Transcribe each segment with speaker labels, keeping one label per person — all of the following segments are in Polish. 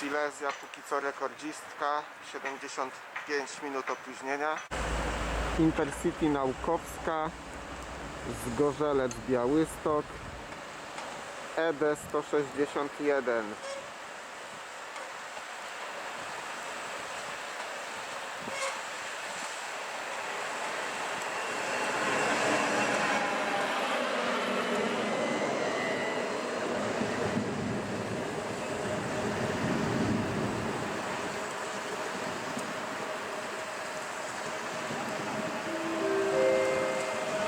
Speaker 1: Silesia póki co rekordzistka, 75 minut opóźnienia. Intercity Naukowska, Zgorzelec Białystok, E ED 161.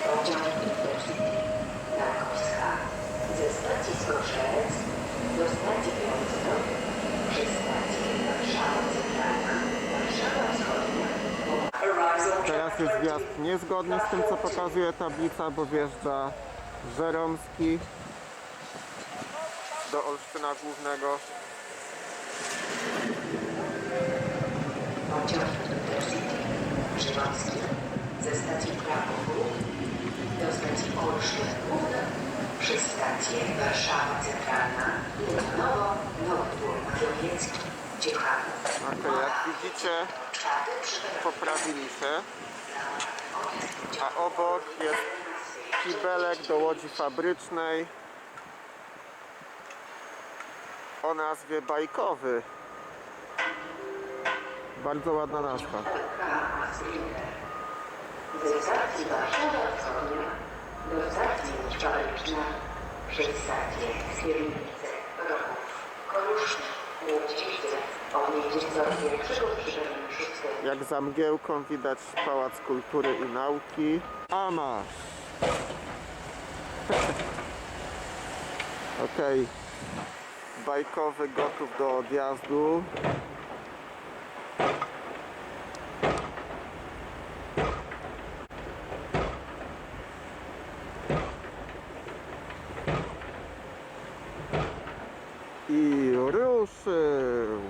Speaker 2: Pociąg Intercity Krakowska ze stacji Skroszelec do stacji Białystok przez stację Warszawa Centralna, Warszawa Wschodnia. Arrives on
Speaker 1: Teraz jest wjazd niezgodny z tym, co pokazuje tablica, bo wjeżdża Żeromski do Olsztyna Głównego.
Speaker 2: Pociąg Intercity Żeromski ze stacji Kraków do stacji Olsztyn Główna przez stację Warszawa Centralna i Lenowo, Nowy Dwór Mazowiecki, Ciechanów.
Speaker 1: Okej, jak widzicie, poprawili się, a obok jest kibelek do łodzi fabrycznej o nazwie Bajkowy. Bardzo ładna nazwa.
Speaker 2: Ze stacji Warszawa Wschodnia do stacji Fabryczna przez stację Skiernice, Rochów, Koruszyn, Łódźwice od miejsca pierwszego przybytku szóstego.
Speaker 1: Jak za mgiełką widać Pałac Kultury i Nauki. A masz! Okej. Bajkowy gotów do odjazdu. I ruszył!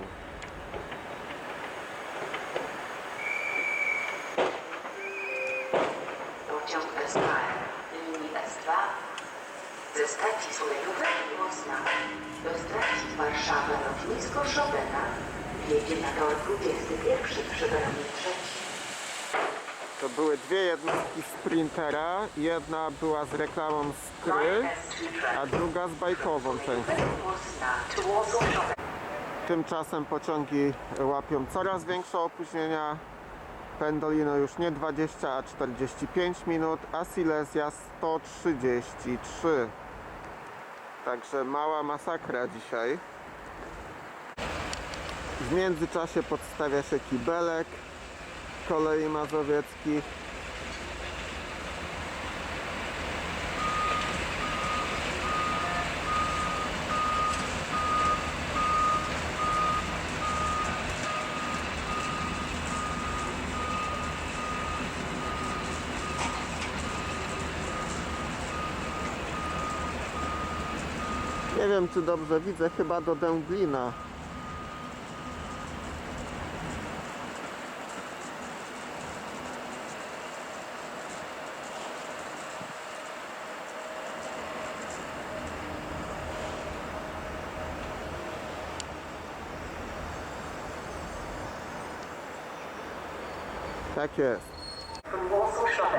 Speaker 2: Pociąg SKM linii S2 ze stacji Solejowej i Mocna do stacji Warszawa Lotnisko Chopina wjedzie na tor 21 przybrany trzeci.
Speaker 1: To były dwie jednostki sprintera. Jedna była z reklamą Skry, a druga z bajkową częścią. Tymczasem pociągi łapią coraz większe opóźnienia. Pendolino już nie 20, a 45 minut, a Silesia 133. Także mała masakra dzisiaj. W międzyczasie podstawia się kibelek kolei mazowieckich. Nie wiem czy dobrze widzę, chyba do Dęblina. Tak jest.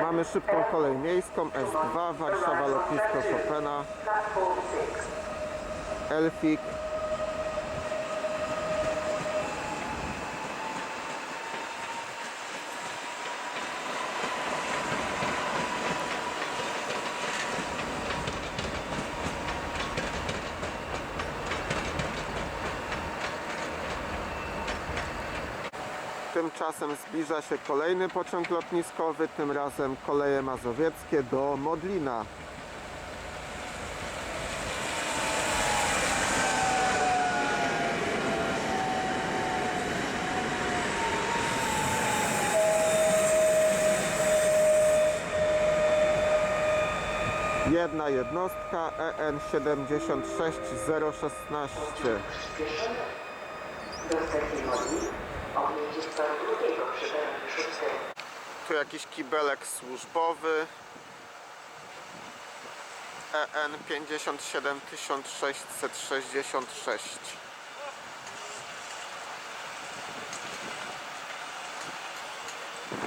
Speaker 1: Mamy szybką kolej miejską S2, Warszawa Lotnisko Chopina,
Speaker 2: Platform 6.
Speaker 1: Elfik. Tymczasem zbliża się kolejny pociąg lotniskowy, tym razem koleje mazowieckie do Modlina. jedna jednostka EN 76016.
Speaker 2: Przyspieszony. Do ceremonii odjedzie z toru drugiego przy
Speaker 1: Tu jakiś kibelek służbowy. EN 57666.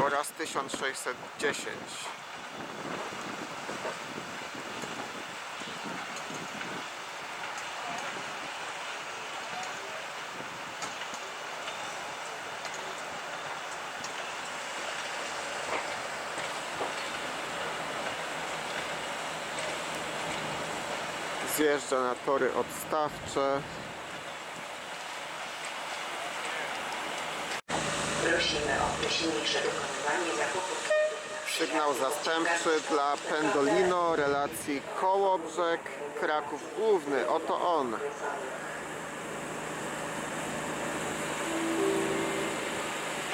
Speaker 1: oraz 1610 Zjeżdża na tory odstawcze.
Speaker 2: Prosimy o dokonywanie zakupów.
Speaker 1: Sygnał zastępczy dla Pendolino relacji Kołobrzeg Kraków Główny. Oto on.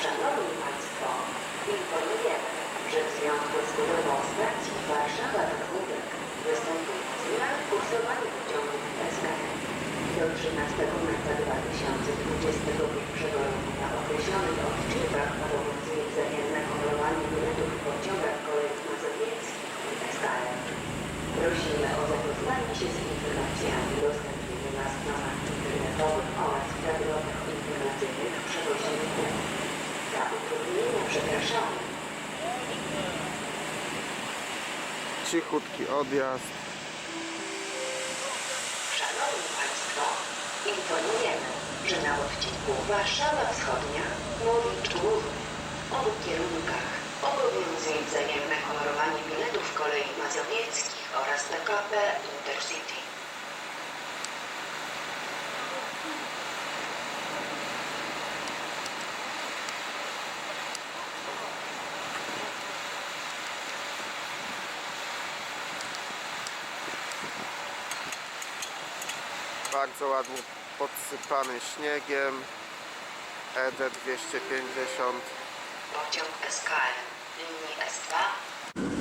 Speaker 2: Szanowni Państwo, informujemy, że w związku z budową stacji Warszawa-Rachubek występuje zmian w kursowaniu pociągów SKM. Do 13 marca 2021 roku na określonych odcinkach obowiązuje wzajemne honorowanie biletów w pociągach kolei mazowieckich i SKM. Prosimy o zapoznanie się z informacjami dostępnymi na stronach internetowych oraz w tabelotach informacyjnych przewoźników. Za utrudnienia przepraszamy.
Speaker 1: Cichutki odjazd.
Speaker 2: Szanowni Państwo, informujemy, że na odcinku Warszawa Wschodnia, Młowicz Główny, w kierunkach obowiązuje wzajemne honorowanie biletów kolei mazowieckich oraz PKP Intercity.
Speaker 1: Bardzo ładnie podsypany śniegiem. E ED 250.
Speaker 2: Pociąg SKM linii S2